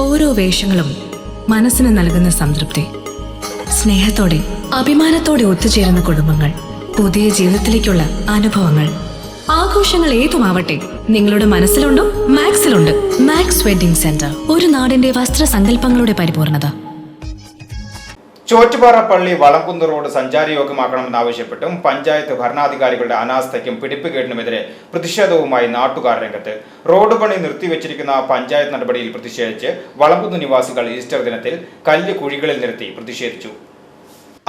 ഓരോ വേഷങ്ങളും മനസ്സിന് നൽകുന്ന സംതൃപ്തി. സ്നേഹത്തോടെ അഭിമാനത്തോടെ ഒത്തുചേരുന്ന കുടുംബങ്ങൾ പുതിയ ജീവിതത്തിലേക്കുള്ള അനുഭവങ്ങൾ. ആഘോഷങ്ങൾ ഏതുമാവട്ടെ നിങ്ങളുടെ മനസ്സിലുണ്ടോ? മാക്സിലുണ്ട്. Max wedding centre. ഒരു നാടിന്റെ വസ്ത്രസങ്കല്പങ്ങളുടെ പരിപൂർണത. ചോറ്റുപാറ പള്ളി വളംകുന്ന് റോഡ് സഞ്ചാരയോഗ്യമാക്കണമെന്നാവശ്യപ്പെട്ടും പഞ്ചായത്ത് ഭരണാധികാരികളുടെ അനാസ്ഥയ്ക്കും പിടിപ്പുകേടിനുമെതിരെ പ്രതിഷേധവുമായി നാട്ടുകാർ രംഗത്ത്. റോഡ് പണി നിർത്തിവെച്ചിരിക്കുന്ന പഞ്ചായത്ത് നടപടിയിൽ പ്രതിഷേധിച്ച് വളംകുന്ന് നിവാസികൾ ഈസ്റ്റർ ദിനത്തിൽ കല്ല് കുഴികളിൽ നിർത്തി പ്രതിഷേധിച്ചു.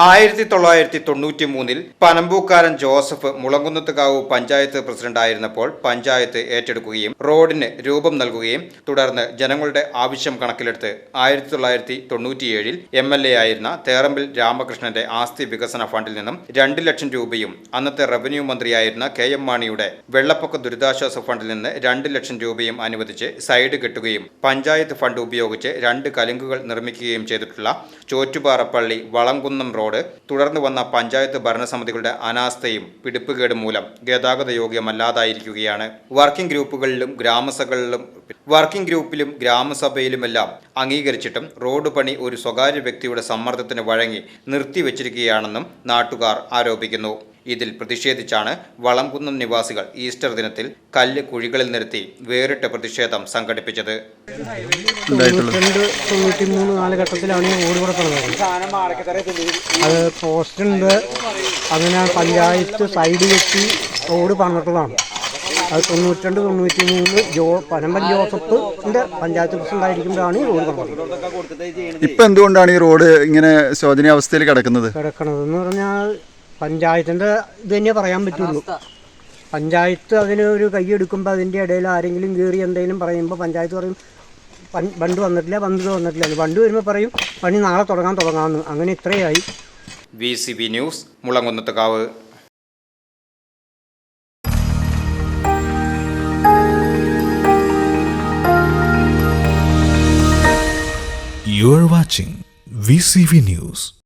ആയിരത്തി തൊള്ളായിരത്തി തൊണ്ണൂറ്റി മൂന്നിൽ പനമ്പൂക്കാരൻ ജോസഫ് മുളങ്കുന്നത്തുകാവ് പഞ്ചായത്ത് പ്രസിഡന്റായിരുന്നപ്പോൾ പഞ്ചായത്ത് ഏറ്റെടുക്കുകയും റോഡിന് രൂപം നൽകുകയും തുടർന്ന് ജനങ്ങളുടെ ആവശ്യം കണക്കിലെടുത്ത് ആയിരത്തി തൊള്ളായിരത്തി തൊണ്ണൂറ്റിയേഴിൽ എം എൽ എ ആയിരുന്ന തേറമ്പിൽ രാമകൃഷ്ണന്റെ ആസ്തി വികസന ഫണ്ടിൽ നിന്നും രണ്ട് ലക്ഷം രൂപയും അന്നത്തെ റവന്യൂ മന്ത്രിയായിരുന്ന കെ എം മാണിയുടെ വെള്ളപ്പൊക്ക ദുരിതാശ്വാസ ഫണ്ടിൽ നിന്ന് രണ്ട് ലക്ഷം രൂപയും അനുവദിച്ച് സൈഡ് കെട്ടുകയും പഞ്ചായത്ത് ഫണ്ട് ഉപയോഗിച്ച് രണ്ട് കലുങ്കുകൾ നിർമ്മിക്കുകയും ചെയ്തിട്ടുള്ള ചോറ്റുപാറപ്പള്ളി വളംകുന്നം റോഡ് തുടർന്ന് വന്ന പഞ്ചായത്ത് ഭരണസമിതികളുടെ അനാസ്ഥയും പിടിപ്പുകേടും മൂലം ഗതാഗത യോഗ്യമല്ലാതായിരിക്കുകയാണ്. വർക്കിംഗ് ഗ്രൂപ്പുകളിലും ഗ്രാമസഭകളിലും വർക്കിംഗ് ഗ്രൂപ്പിലും ഗ്രാമസഭയിലുമെല്ലാം അംഗീകരിച്ചിട്ടും റോഡ് പണി ഒരു സ്വകാര്യ വ്യക്തിയുടെ സമ്മർദ്ദത്തിന് വഴങ്ങി നിർത്തിവച്ചിരിക്കുകയാണെന്നും നാട്ടുകാർ ആരോപിക്കുന്നു. ഇതിൽ പ്രതിഷേധിച്ചാണ് വളംകുന്നം നിവാസികൾ ഈസ്റ്റർ ദിനത്തിൽ കല്ല് കുഴികളിൽ നിർത്തി വേറിട്ട പ്രതിഷേധം സംഘടിപ്പിച്ചത്. തൊണ്ണൂറ്റി മൂന്ന് കാലഘട്ടത്തിലാണ് ഈ പോസ്റ്റ് ഉണ്ട് അത് പോസ്റ്റുണ്ട് അങ്ങനെ പഞ്ചായത്ത് സൈഡ് വെച്ച് റോഡ് പണിതിട്ടതാണ് അത് തൊണ്ണൂറ്റിരണ്ട് തൊണ്ണൂറ്റി മൂന്ന് ജോ പനമ്പൻ ജോസഫിന്റെ പഞ്ചായത്ത് പ്രസിഡന്റായിരിക്കുമ്പോഴാണ് ഈ റോഡ് പണിതത്. ഇപ്പൊ എന്തുകൊണ്ടാണ് ഈ റോഡ് ഇങ്ങനെ ശോചനീയാവസ്ഥയിൽ കിടക്കുന്നത്? കിടക്കണത് എന്ന് പറഞ്ഞാൽ പഞ്ചായത്തിന്റെ ഇത് തന്നെ പറയാൻ പറ്റുള്ളൂ. പഞ്ചായത്ത് അതിന് ഒരു കൈയെടുക്കുമ്പോൾ അതിന്റെ ഇടയിൽ ആരെങ്കിലും കീറി എന്തെങ്കിലും പറയുമ്പോൾ പഞ്ചായത്ത് പറയും "പൺ- ഫണ്ട് വന്നിട്ടില്ല വന്നത് വന്നിട്ടില്ല. ഫണ്ട് വരുമ്പോൾ പറയും പണി നാളെ തുടങ്ങാൻ തുടങ്ങാമെന്ന് അങ്ങനെ ഇത്രയായി. V C B news Mulankunnathukavu You are watching VCV News.